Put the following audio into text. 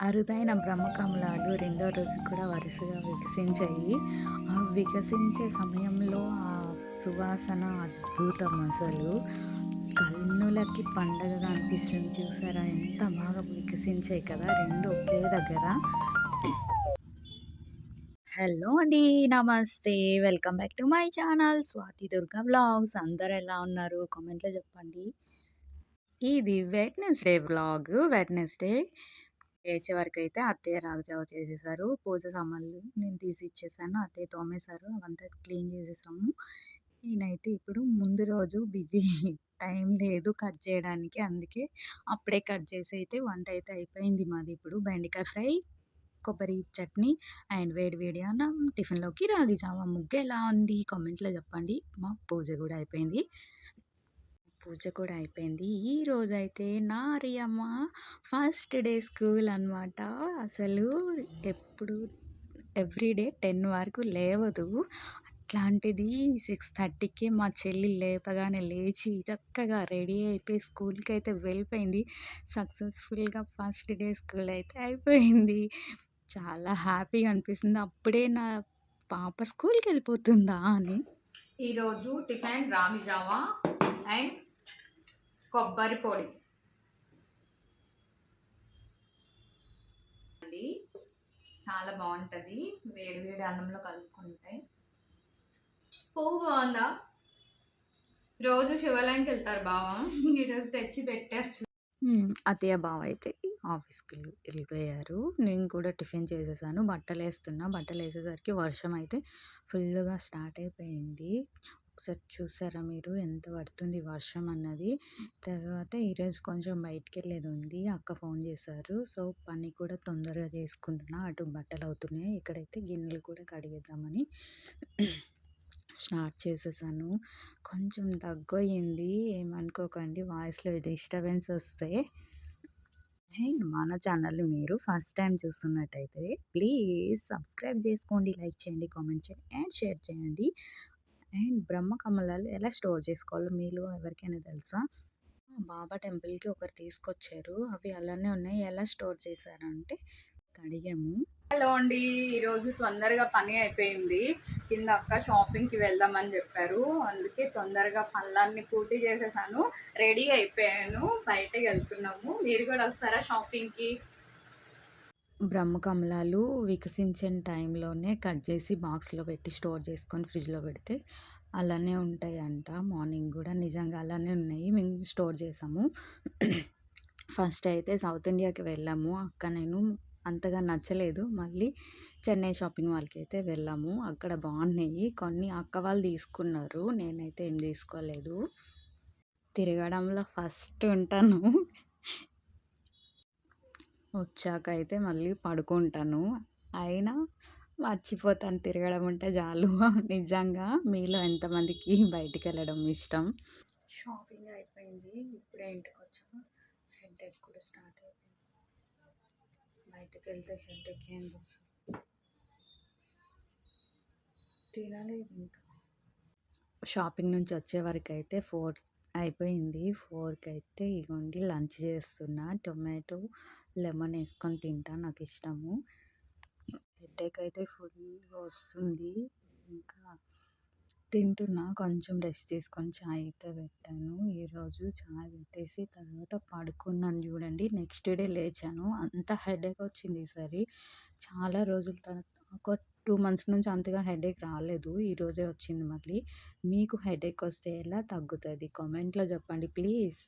అరుదైన బ్రహ్మకమలాలు రెండో రోజు కూడా వరుసగా వికసించాయి. ఆ వికసించే సమయంలో ఆ సువాసన అద్భుతం అసలు. కన్నులకి పండగగా అనిపిస్తుంది చూసారా? ఎంత బాగా వికసించాయి కదా! రెండు ఒకే దగ్గర. హలో అండి. నమస్తే. Welcome back to my channel Swathi Durga vlogs. అందరు ఎలా ఉన్నారు? కామెంట్‌లో చెప్పండి. ఇది వెడ్నెస్‌డే వ్లాగ్. వెడ్నెస్‌డే పేచే వరకు అయితే అత్తయ్య రాగిజావ చేసేసారు. పూజ సామాన్లు నేను తీసి ఇచ్చేసాను. అత్తయ్య తోమేశారు. అవంతా క్లీన్ చేసేసాము. నేనైతే ఇప్పుడు ముందు రోజు బిజీ టైం లేదు కట్ చేయడానికి. అందుకే అప్పుడే కట్ చేసి అయితే వంట అయితే అయిపోయింది మాది ఇప్పుడు. బెండకాయ ఫ్రై, కొబ్బరి చట్నీ అండ్ వేడి వేడి అన్నం. టిఫిన్‌లోకి రాగి జావ. ముగ్గు ఎలా ఉంది? కామెంట్‌లో చెప్పండి. మా పూజ కూడా అయిపోయింది. పూజ కూడా అయిపోయింది. ఈరోజైతే నా రియమ్మ ఫస్ట్ డే స్కూల్ అనమాట. అసలు ఎప్పుడు ఎవ్రీడే 10 వరకు లేవదు. అట్లాంటిది 6:30కే మా చెల్లి లేపగానే లేచి చక్కగా రెడీ అయిపోయి స్కూల్కి అయితే వెళ్ళిపోయింది. సక్సెస్‌ఫుల్‌గా ఫస్ట్ డే స్కూల్ అయితే అయిపోయింది. చాలా హ్యాపీగా అనిపిస్తుంది. అప్పుడే నా పాప స్కూల్కి వెళ్ళిపోతుందా అని. ఈరోజు టిఫిన్ రాగి జావా అండ్ కొబ్బరి పొడి చాలా బాగుంటుంది వేడి వేడి అన్నంలో కలుపుకుంటే పువ్వు బాగుందా రోజు శివాలయంకి వెళ్తారు బావ ఈరోజు తెచ్చి పెట్టారు హ్మ్. అత్తయ్య, బావ అయితే ఆఫీస్‌కెళ్ళి ఎళ్ళిపోయారు. నేను కూడా టిఫిన్ చేసేసాను. బట్టలేస్తున్నా. బట్టలేసేసరికి వర్షం అయితే ఫుల్లుగా స్టార్ట్ అయిపోయింది. ఒకసారి చూసారా మీరు ఎంత పడుతుంది వర్షం అన్నది. తర్వాత ఈరోజు కొంచెం బయటికెళ్ళేది ఉంది. అక్క ఫోన్ చేశారు. సో, పని కూడా తొందరగా చేసుకుంటున్నా. అటు బట్టలు అవుతున్నాయి ఇక్కడైతే గిన్నెలు కూడా కడిగేద్దామని స్టార్ట్ చేసేసాను. కొంచెం దగ్గయింది. ఏమనుకోకండి వాయిస్‌లో డిస్టర్బెన్స్ వస్తే. అండ్ మన ఛానల్‌ని మీరు ఫస్ట్ టైం చూస్తున్నట్టయితే ప్లీజ్ సబ్స్క్రైబ్ చేసుకోండి, లైక్ చేయండి, కామెంట్ చేయండి అండ్ షేర్ చేయండి. అండ్ బ్రహ్మ కమలాలు ఎలా స్టోర్ చేసుకోవాలో మీలో ఎవరికైనా తెలుసా? బాబా టెంపుల్‌కి ఒకరు తీసుకొచ్చారు. అవి అలానే ఉన్నాయి. ఎలా స్టోర్ చేశారంటే కడిగాము. హలో అండి ఈరోజు తొందరగా పని అయిపోయింది కింద అక్క షాపింగ్కి వెళ్దామని చెప్పారు అందుకే తొందరగా పనులన్నీ పూర్తి చేసేసాను రెడీ అయిపోయాను బయటకు వెళ్తున్నాము మీరు కూడా వస్తారా షాపింగ్కి బ్రహ్మకమలాలు వికసించిన టైంలోనే కట్ చేసి బాక్స్‌లో పెట్టి స్టోర్ చేసుకొని ఫ్రిడ్జ్‌లో పెడితే అలానే ఉంటాయంట. మార్నింగ్ కూడా నిజంగా అలానే ఉన్నాయి. మేము స్టోర్ చేసాము. ఫస్ట్ అయితే సౌత్ ఇండియాకి వెళ్ళాము. అక్క నేను అంతగా నచ్చలేదు. మళ్ళీ చెన్నై షాపింగ్ మాల్‌కి అయితే వెళ్ళాము. అక్కడ బాగున్నాయి. కొన్ని అక్క వాళ్ళు తీసుకున్నారు. నేనైతే ఏం తీసుకోలేదు. తిరగడంలో ఫస్ట్ ఉంటాను. వచ్చాక అయితే మళ్ళీ పడుకుంటాను. అయినా మర్చిపోతాను తిరగడం అంటే చాలు. నిజంగా మీలో ఎంతమందికి బయటికెళ్ళడం ఇష్టం? షాపింగ్ అయిపోయింది. ఇప్పుడే ఇంటికొచ్చాను. హెడేక్ కూడా స్టార్ట్ అయిపోయింది. బయటకెళ్తే హెడేక్ ఏంది అసలు. తినలేదు ఇంకా. షాపింగ్ నుంచి వచ్చే వరకైతే 4 అయిపోయింది. 4కైతే ఇగోండి లంచ్ చేస్తున్నా. టొమాటో, లెమన్ వేసుకొని తింటా నాకిష్టము. హెడేక్ అయితే ఫుల్‌గా వస్తుంది. ఇంకా తింటున్నా. కొంచెం రెస్ట్ తీసుకొని చాయ్ అయితే పెట్టాను. ఈరోజు చాయ్ పెట్టేసి తర్వాత పడుకున్నాను చూడండి. నెక్స్ట్ డే లేచాను. అంత హెడేక్ వచ్చింది ఈసారి. చాలా రోజుల తర్వాత ఒక టూ మంత్స్ నుంచి అంతగా హెడేక్ రాలేదు. ఈరోజే వచ్చింది మళ్ళీ. మీకు హెడేక్ వస్తే ఎలా తగ్గుతుంది కామెంట్‌లో చెప్పండి ప్లీజ్.